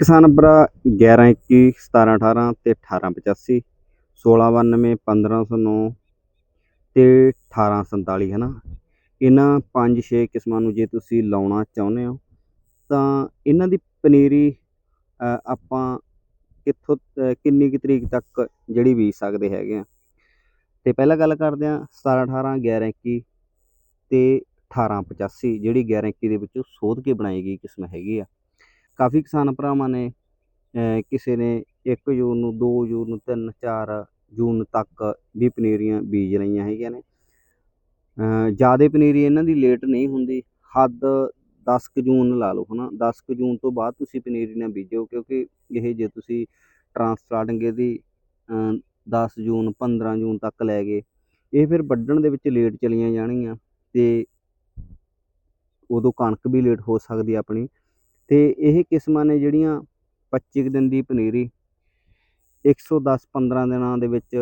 ਕਿਸਾਨ ਭਰਾ 1121 1718 ਤੇ 1885 1692 1509 ਤੇ 1847 ਹੈ ਨਾ? ਇਹਨਾਂ 5-6 ਕਿਸਮਾਂ ਨੂੰ ਜੇ ਤੁਸੀਂ ਲਾਉਣਾ ਚਾਹੁੰਦੇ ਹੋ, ਤਾਂ ਇਹਨਾਂ ਦੀ ਪਨੀਰੀ ਆਪਾਂ ਕਿੱਥੋਂ ਕਿੰਨੀ ਕੁ ਤਰੀਕ ਤੱਕ ਜਿਹੜੀ ਬੀਜ ਸਕਦੇ ਹੈਗੇ ਆ? ਤੇ ਪਹਿਲਾਂ ਗੱਲ ਕਰਦੇ ਆ 1718 1121 ਤੇ 1885 ਜਿਹੜੀ 1121 ਦੇ ਵਿੱਚੋਂ ਸੋਧ ਕੇ ਬਣਾਈ ਗਈ ਕਿਸਮ ਹੈਗੀ ਆ। ਕਾਫੀ ਕਿਸਾਨ ਭਰਾਵਾਂ ਨੇ ਕਿਸੇ ਨੇ 1 ਜੂਨ ਨੂੰ 2 ਜੂਨ ਨੂੰ 3 4 ਜੂਨ ਤੱਕ ਵੀ ਪਨੀਰੀਆਂ ਬੀਜ ਲਈਆਂ ਹੈਗੀਆਂ ਨੇ। ਜ਼ਿਆਦਾ ਪਨੀਰੀ ਇਹਨਾਂ ਦੀ ਲੇਟ ਨਹੀਂ ਹੁੰਦੀ, ਹੱਦ 10 ਕੁ ਜੂਨ ਲਾ ਲਓ ਹਨਾ। 10 ਕੁ ਜੂਨ ਤੋਂ ਬਾਅਦ ਤੁਸੀਂ ਪਨੀਰੀ ਨਾ ਬੀਜੋ, ਕਿਉਂਕਿ ਇਹ ਜੇ ਤੁਸੀਂ ਟਰਾਂਸਪਲਾਂਟਿੰਗ ਇਹਦੀ, ਅਹ 10 ਜੂਨ 15 ਜੂਨ ਤੱਕ ਲੈ ਗਏ, ਇਹ ਫਿਰ ਵੱਢਣ ਦੇ ਵਿੱਚ ਲੇਟ ਚਲੀਆਂ ਜਾਣਗੀਆਂ ਤੇ ਉਦੋਂ ਕਣਕ ਵੀ ਲੇਟ ਹੋ ਸਕਦੀ ਆਪਣੀ। ਅਤੇ ਇਹ ਕਿਸਮਾਂ ਨੇ ਜਿਹੜੀਆਂ 25 ਕੁ ਦਿਨ ਦੀ ਪਨੀਰੀ 110 15 ਦਿਨਾਂ ਦੇ ਵਿੱਚ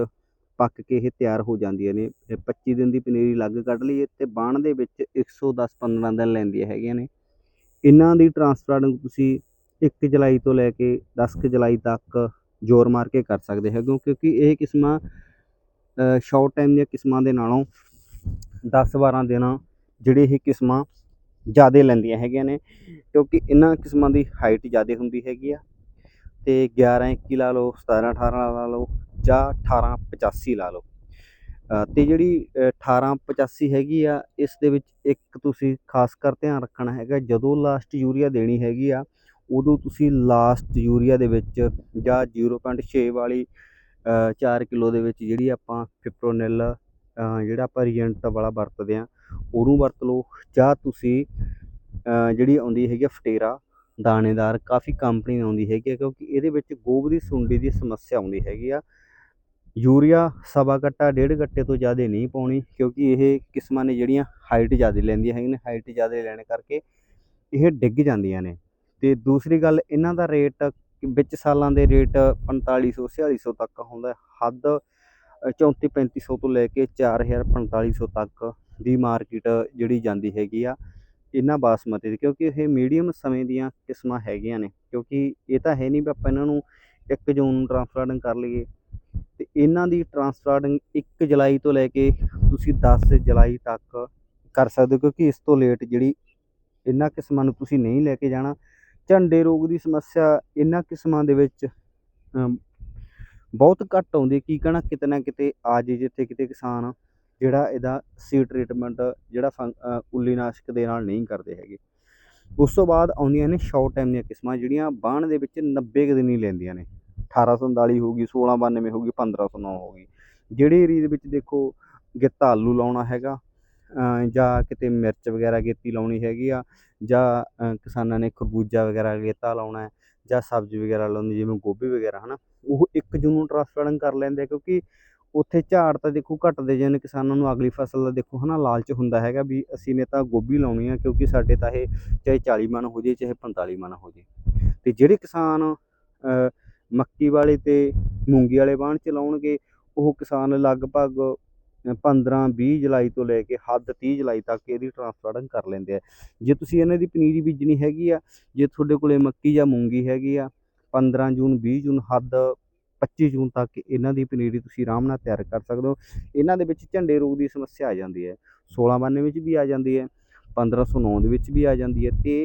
ਪੱਕ ਕੇ ਇਹ ਤਿਆਰ ਹੋ ਜਾਂਦੀਆਂ ਨੇ। ਇਹ 25 ਦਿਨ ਦੀ ਪਨੀਰੀ ਅਲੱਗ ਕੱਢ ਲਈਏ ਅਤੇ ਬਾਣ ਦੇ ਵਿੱਚ 110 15 ਦਿਨ ਲੈਂਦੀਆਂ ਹੈਗੀਆਂ ਨੇ। ਇਹਨਾਂ ਦੀ ਟਰਾਂਸਪਲਾਂਟਿੰਗ ਤੁਸੀਂ ਇੱਕ ਜੁਲਾਈ ਤੋਂ ਲੈ ਕੇ ਦਸ ਕੁ ਜੁਲਾਈ ਤੱਕ ਜ਼ੋਰ ਮਾਰ ਕੇ ਕਰ ਸਕਦੇ ਹੋ, ਕਿਉਂਕਿ ਇਹ ਕਿਸਮਾਂ ਸ਼ਾਰਟ ਟਾਈਮ ਦੀਆਂ ਕਿਸਮਾਂ ਦੇ ਨਾਲੋਂ 10 12 ਦਿਨਾਂ ਜਿਹੜੇ ਇਹ ਕਿਸਮਾਂ ਜ਼ਿਆਦਾ ਲੈਂਦੀਆਂ ਹੈਗੀਆਂ ਨੇ ਕਿਉਂਕਿ ਇਹਨਾਂ ਕਿਸਮਾਂ ਦੀ ਹਾਈਟ ਜ਼ਿਆਦਾ ਹੁੰਦੀ ਹੈਗੀ ਆ। ਤੇ 11 21 ਲਾ ਲਓ 17 18 ਲਾ ਲਓ ਜਾਂ 18 85 ਲਾ ਲਓ। ਅ, ਤੇ ਜਿਹੜੀ ਅ, 18 85 ਹੈਗੀ ਆ ਇਸ ਦੇ ਵਿੱਚ ਇੱਕ ਤੁਸੀਂ ਖਾਸ ਕਰ ਧਿਆਨ ਰੱਖਣਾ ਹੈਗਾ ਜਦੋਂ ਲਾਸਟ ਯੂਰੀਆ ਦੇਣੀ ਹੈਗੀ ਆ ਉਦੋਂ ਤੁਸੀਂ ਲਾਸਟ ਯੂਰੀਆ ਦੇ ਵਿੱਚ ਜਾਂ 0.6 ਵਾਲੀ 4 ਕਿਲੋ ਦੇ ਵਿੱਚ ਜਿਹੜੀ ਆਪਾਂ ਫਿਪਰੋਨਿਲ ਜਿਹੜਾ ਆਪਾਂ ਰੀਜੈਂਟ ਵਾਲਾ ਵਰਤਦੇ ਆ ਉਹਨੂੰ ਵਰਤ ਲਓ। ਜਾਂ ਤੁਸੀਂ ਜਿਹੜੀ ਆਉਂਦੀ ਹੈਗੀ ਆ ਫਟੇਰਾ, ਦਾਣੇਦਾਰ, ਕਾਫੀ ਕੰਪਨੀ ਆਉਂਦੀ ਹੈਗੀ ਆ, ਕਿਉਂਕਿ ਇਹਦੇ ਵਿੱਚ ਗੋਭ ਦੀ ਸੁੰਡੀ ਦੀ ਸਮੱਸਿਆ ਆਉਂਦੀ ਹੈਗੀ ਆ। ਯੂਰੀਆ ਸਵਾ ਗੱਟਾ ਡੇਢ ਗੱਟੇ ਤੋਂ ਜ਼ਿਆਦਾ ਨਹੀਂ ਪਾਉਣੀ, ਕਿਉਂਕਿ ਇਹ ਕਿਸਮਾਂ ਨੇ ਜਿਹੜੀਆਂ ਹਾਈਟ ਜ਼ਿਆਦਾ ਲੈਂਦੀਆਂ ਹੈਗੀਆਂ ਨੇ, ਹਾਈਟ ਜ਼ਿਆਦਾ ਲੈਣ ਕਰਕੇ ਇਹ ਡਿੱਗ ਜਾਂਦੀਆਂ ਨੇ। ਤੇ ਦੂਸਰੀ ਗੱਲ, ਇਹਨਾਂ ਦਾ ਰੇਟ ਵਿੱਚ ਸਾਲਾਂ ਦੇ ਰੇਟ 4500 4600 ਤੱਕ ਹੁੰਦਾ। ਹੈ। ਹੱਦ 34 3500 ਤੋਂ ਲੈ ਕੇ 4000 4500 ਤੱਕ ਦੀ ਮਾਰਕੀਟ ਜਿਹੜੀ ਜਾਂਦੀ ਹੈਗੀ ਆ, ਇਹਨਾਂ ਬਾਸਮਤੀ ਦੀ, ਕਿਉਂਕਿ ਇਹ ਮੀਡੀਅਮ ਸਮੇਂ ਦੀਆਂ ਕਿਸਮਾਂ ਹੈਗੀਆਂ ਨੇ, ਕਿਉਂਕਿ ਇਹ ਤਾਂ ਹੈ ਨਹੀਂ ਵੀ ਆਪਾਂ ਇਹਨਾਂ ਨੂੰ 1 ਜੂਨ ਨੂੰ ਟਰਾਂਸਪਲਾਂਟਿੰਗ ਕਰ ਲਈਏ। ਤੇ ਇਹਨਾਂ ਦੀ ਟਰਾਂਸਪਲਾਂਟਿੰਗ 1 ਜੁਲਾਈ ਤੋਂ ਲੈ ਕੇ ਤੁਸੀਂ 10 ਜੁਲਾਈ ਤੱਕ ਕਰ ਸਕਦੇ ਹੋ, ਕਿਉਂਕਿ ਇਸ ਤੋਂ ਲੇਟ ਜਿਹੜੀ ਇਹਨਾਂ ਕਿਸਮਾਂ ਨੂੰ ਤੁਸੀਂ ਨਹੀਂ ਲੈ ਕੇ ਜਾਣਾ। ਝੰਡੇ ਰੋਗ ਦੀ ਸਮੱਸਿਆ ਇਹਨਾਂ ਕਿਸਮਾਂ ਦੇ ਵਿੱਚ ਬਹੁਤ ਘੱਟ ਆਉਂਦੀ ਕੀ ਕਹਿਣਾ ਕਿਤੇ ਨਾ ਕਿਤੇ ਆ ਜੇ ਜਿੱਥੇ ਕਿਤੇ ਕਿਸਾਨ ਜਿਹੜਾ ਇਹਦਾ ਸੀ ਟ੍ਰੀਟਮੈਂਟ ਜਿਹੜਾ ਫੰਗ ਉੱਲੀਨਾਸ਼ਕ ਦੇ ਨਾਲ ਨਹੀਂ ਕਰਦੇ ਹੈਗੇ। ਉਸ ਤੋਂ ਬਾਅਦ ਆਉਂਦੀਆਂ ਨੇ ਸ਼ਾਰਟ ਟਾਈਮ ਦੀਆਂ ਕਿਸਮਾਂ, ਜਿਹੜੀਆਂ ਬਾਣ ਦੇ ਵਿੱਚ 90 ਕੁ ਦਿਨ ਹੀ ਲੈਂਦੀਆਂ ਨੇ। 1839 ਹੋ ਗਈ 1692 ਹੋ ਗਈ 1509 ਹੋ ਗਈ। ਜਿਹੜੀ ਏਰੀਏ ਦੇ ਵਿੱਚ ਦੇਖੋ ਗਿੱਤਾ ਆਲੂ ਲਾਉਣਾ ਹੈਗਾ ਜਾਂ ਕਿਤੇ ਮਿਰਚ ਵਗੈਰਾ ਗੇਤੀ ਲਾਉਣੀ ਹੈਗੀ ਆ, ਜਾਂ ਕਿਸਾਨਾਂ ਨੇ ਖਰਬੂਜਾ ਵਗੈਰਾ ਗੇਤਾ ਲਾਉਣਾ ਹੈ, ਜਾਂ ਸਬਜ਼ੀ ਵਗੈਰਾ ਲਾਉਣੀ ਜਿਵੇਂ ਗੋਭੀ ਵਗੈਰਾ, ਹਨਾ। ਉਹ ਇੱਕ ਜੂਨ ਨੂੰ ਟ੍ਰਾਂਸਪਲਾਂਟਿੰਗ ਕਰ ਲੈਂਦੇ ਕਿਉਂਕਿ ਉੱਥੇ ਝਾੜ ਤਾਂ ਦੇਖੋ ਘਟਦੇ ਜਿਹਨੇ ਕਿਸਾਨਾਂ ਨੂੰ ਅਗਲੀ ਫਸਲ ਦਾ ਦੇਖੋ ਹਨਾ ਲਾਲਚ ਹੁੰਦਾ ਹੈਗਾ ਵੀ ਅਸੀਂ ਨੇ ਤਾਂ ਗੋਭੀ ਲਾਉਣੀ ਆ ਕਿਉਂਕਿ ਸਾਡੇ ਤਾਂ ਇਹ ਚਾਹੇ 40 ਮਣ ਹੋ ਜੇ, ਚਾਹੇ 45 ਮਣ ਹੋ ਜੇ। ਤੇ ਜਿਹੜੇ ਕਿਸਾਨ ਮੱਕੀ ਵਾਲੇ ਤੇ ਮੂੰਗੀ ਵਾਲੇ ਬਾਣ ਚ ਲਾਉਣਗੇ, ਉਹ ਕਿਸਾਨ ਲਗਭਗ 15 20 ਜੁਲਾਈ ਤੋਂ ਲੈ ਕੇ ਹੱਦ 30 ਜੁਲਾਈ ਤੱਕ ਇਹਦੀ ਟ੍ਰਾਂਸਪਲਾਂਟਿੰਗ ਕਰ ਲੈਂਦੇ ਆ। ਜੇ ਤੁਸੀਂ ਇਹਨਾਂ ਦੀ ਪਨੀਰੀ ਬੀਜਣੀ ਹੈਗੀ ਆ, ਜੇ ਤੁਹਾਡੇ ਕੋਲੇ ਮੱਕੀ ਜਾਂ ਮੂੰਗੀ ਹੈਗੀ ਆ 15 ਜੂਨ 20 ਜੂਨ ਹੱਦ 25 ਜੂਨ ਤੱਕ ਇਹਨਾਂ ਦੀ ਪਨੀਰੀ ਤੁਸੀਂ ਆਰਾਮ ਨਾਲ ਤਿਆਰ ਕਰ ਸਕਦੇ ਹੋ। ਇਹਨਾਂ ਦੇ ਵਿੱਚ ਝੰਡੇ ਰੋਗ ਦੀ ਸਮੱਸਿਆ ਆ ਜਾਂਦੀ ਹੈ। 1692 ਵਿੱਚ ਵੀ ਆ ਜਾਂਦੀ ਹੈ 1509 ਦੇ ਵਿੱਚ ਵੀ ਆ ਜਾਂਦੀ ਹੈ ਤੇ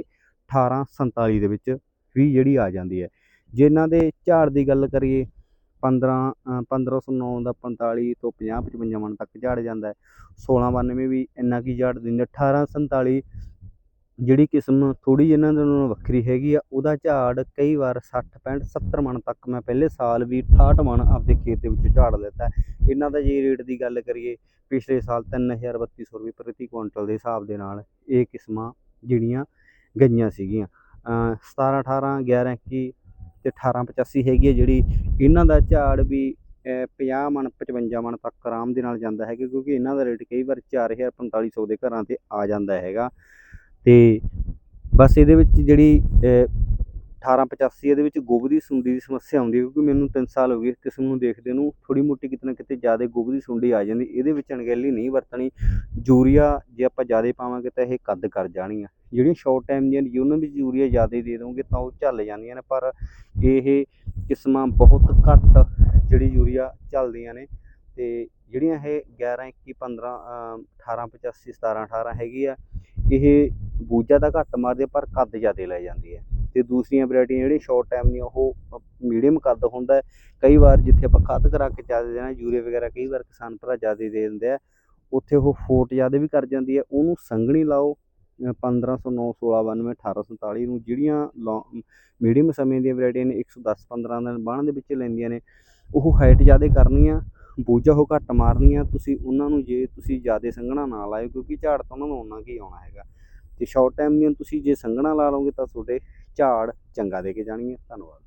1847 ਦੇ ਵਿੱਚ ਵੀ ਜਿਹੜੀ ਆ ਜਾਂਦੀ ਹੈ। ਜੇ ਇਹਨਾਂ ਦੇ ਝਾੜ ਦੀ ਗੱਲ ਕਰੀਏ 15 ਅ, 1509 ਦਾ 45 ਤੋਂ 50 55 ਮਣ ਤੱਕ ਝਾੜ ਜਾਂਦਾ ਹੈ। 1692 ਵੀ ਇੰਨਾ ਕੀ ਝਾੜ ਦਿੰਦੇ 1847 ਜਿਹੜੀ ਕਿਸਮ ਥੋੜੀ ਜਿਹੀ ਇਹਨਾਂ ਦੇ ਨਾਲੋਂ ਵੱਖਰੀ ਹੈਗੀ ਆ ਉਹਦਾ ਝਾੜ ਕਈ ਵਾਰ 60 65 70 ਮਣ ਤੱਕ ਮੈਂ ਪਹਿਲੇ ਸਾਲ ਵੀ 68 ਮਣ ਆਪਦੇ ਖੇਤ ਦੇ ਵਿੱਚ ਝਾੜ ਲਿੱਤਾ। ਇਹਨਾਂ ਦਾ ਜੇ ਰੇਟ ਦੀ ਗੱਲ ਕਰੀਏ ਪਿਛਲੇ ਸਾਲ 3200 ਰੁਪਏ ਪ੍ਰਤੀ ਕੁਇੰਟਲ ਦੇ ਹਿਸਾਬ ਦੇ ਨਾਲ ਇਹ ਕਿਸਮਾਂ ਜਿਹੜੀਆਂ ਗਈਆਂ ਸੀਗੀਆਂ। ਅ, 17 18 11 21 ਤੇ 18 85 ਹੈਗੀ ਹੈ ਜਿਹੜੀ ਇਹਨਾਂ ਦਾ ਝਾੜ ਵੀ ਅ, 50 ਮਣ 55 ਮਣ ਤੱਕ ਆਰਾਮ ਦੇ ਨਾਲ ਜਾਂਦਾ ਹੈਗਾ ਕਿਉਂਕਿ ਇਹਨਾਂ ਦਾ ਰੇਟ ਕਈ ਵਾਰ 4000 4500 ਦੇ ਘਰਾਂ ਤੇ ਆ ਜਾਂਦਾ ਹੈਗਾ। ਤੇ ਬਸ ਇਹਦੇ ਵਿੱਚ ਜਿਹੜੀ ਅ, 1885 ਇਹਦੇ ਵਿੱਚ ਗੁੱਬ ਦੀ ਸੁੰਡੀ ਦੀ ਸਮੱਸਿਆ ਆਉਂਦੀ ਹੈ ਕਿਉਂਕਿ ਮੈਨੂੰ 3 ਸਾਲ ਹੋ ਗਏ ਇਸ ਕਿਸਮ ਨੂੰ ਦੇਖਦੇ ਨੂੰ ਥੋੜੀ ਮੋਟੀ ਕਿਤੇ ਨਾ ਕਿਤੇ ਜ਼ਿਆਦਾ ਗੁੱਬ ਦੀ ਸੁੰਡੀ ਆ ਜਾਂਦੀ ਇਹਦੇ ਵਿੱਚ ਅਣਗਹਿਲੀ ਨਹੀਂ ਵਰਤਣੀ ਯੂਰੀਆ ਜੇ ਆਪਾਂ ਜ਼ਿਆਦਾ ਪਾਵਾਂਗੇ ਤਾਂ ਇਹ ਕੱਦ ਕਰ ਜਾਣਗੀਆਂ ਜਿਹੜੀਆਂ ਸ਼ਾਰਟ ਟਾਈਮ ਦੀਆਂ ਉਹਨਾਂ ਵਿੱਚ ਯੂਰੀਆ ਜ਼ਿਆਦਾ ਦੇ ਦੋਗੇ ਤਾਂ ਉਹ ਝੱਲ ਜਾਂਦੀਆਂ ਨੇ ਪਰ ਇਹ ਕਿਸਮਾਂ ਬਹੁਤ ਘੱਟ ਜਿਹੜੀ ਯੂਰੀਆ ਝੱਲਦੀਆਂ ਨੇ ਤੇ ਜਿਹੜੀਆਂ ਇਹ 11 21 15 18 85 17 18 ਹੈਗੀ ਆ ਇਹ ਬੂਝਾ ਤਾਂ ਘੱਟ ਮਾਰਦੇ ਪਰ ਕੱਦ ਜ਼ਿਆਦਾ ਲੈ ਜਾਂਦੀ ਹੈ। ਤੇ ਦੂਸਰੀਆਂ ਵੈਰਾਈਟੀਆਂ ਜਿਹੜੀਆਂ ਸ਼ਾਰਟ ਟਾਈਮ ਦੀਆਂ, ਉਹ ਮੀਡੀਅਮ ਕੱਦ ਹੁੰਦਾ ਕਈ ਵਾਰ ਜਿੱਥੇ ਆਪਾਂ ਕੱਦ ਕਰਾ ਕੇ ਜ਼ਿਆਦਾ ਦੇਣਾ, ਯੂਰੀਆ ਵਗੈਰਾ, ਕਈ ਵਾਰ ਕਿਸਾਨ ਭਰਾ ਜ਼ਿਆਦਾ ਦੇ ਦਿੰਦੇ ਆ। ਉੱਥੇ ਉਹ ਫੋਟ ਜ਼ਿਆਦਾ ਵੀ ਕਰ ਜਾਂਦੀ ਹੈ। ਉਹਨੂੰ ਸੰਘਣੀ ਲਾਓ 1509 1692 1847 ਨੂੰ ਜਿਹੜੀਆਂ ਮੀਡੀਅਮ ਸਮੇਂ ਦੀਆਂ ਵੈਰਾਈਟੀਆਂ ਨੇ 110 15 ਦਿਨ ਬਾਣ ਦੇ ਵਿੱਚ ਲੈਂਦੀਆਂ ਨੇ, ਉਹ ਹਾਈਟ ਜ਼ਿਆਦਾ ਕਰਨੀਆਂ। ਬੂਝਾ ਉਹ ਘੱਟ ਮਾਰਨੀਆਂ, ਤੁਸੀਂ ਉਹਨਾਂ ਨੂੰ ਜੇ ਤੁਸੀਂ ਜ਼ਿਆਦਾ ਸੰਘਣਾ ਨਾ ਲਾਇਓ, ਕਿਉਂਕਿ ਝਾੜ ਤਾਂ ਉਹਨਾਂ ਨੂੰ ਉਹਨਾਂ ਕੀ ਆਉਣਾ ਹੈਗਾ। ਤੇ ਸ਼ਾਰਟ ਟਾਈਮ ਦੀਆਂ ਤੁਸੀਂ ਜੇ ਸੰਘਣਾ ਲਾ ਲਓਗੇ ਤਾਂ ਤੁਹਾਡੇ ਝਾੜ ਚੰਗਾ ਦੇ ਕੇ ਜਾਣਗੀਆਂ। ਧੰਨਵਾਦ।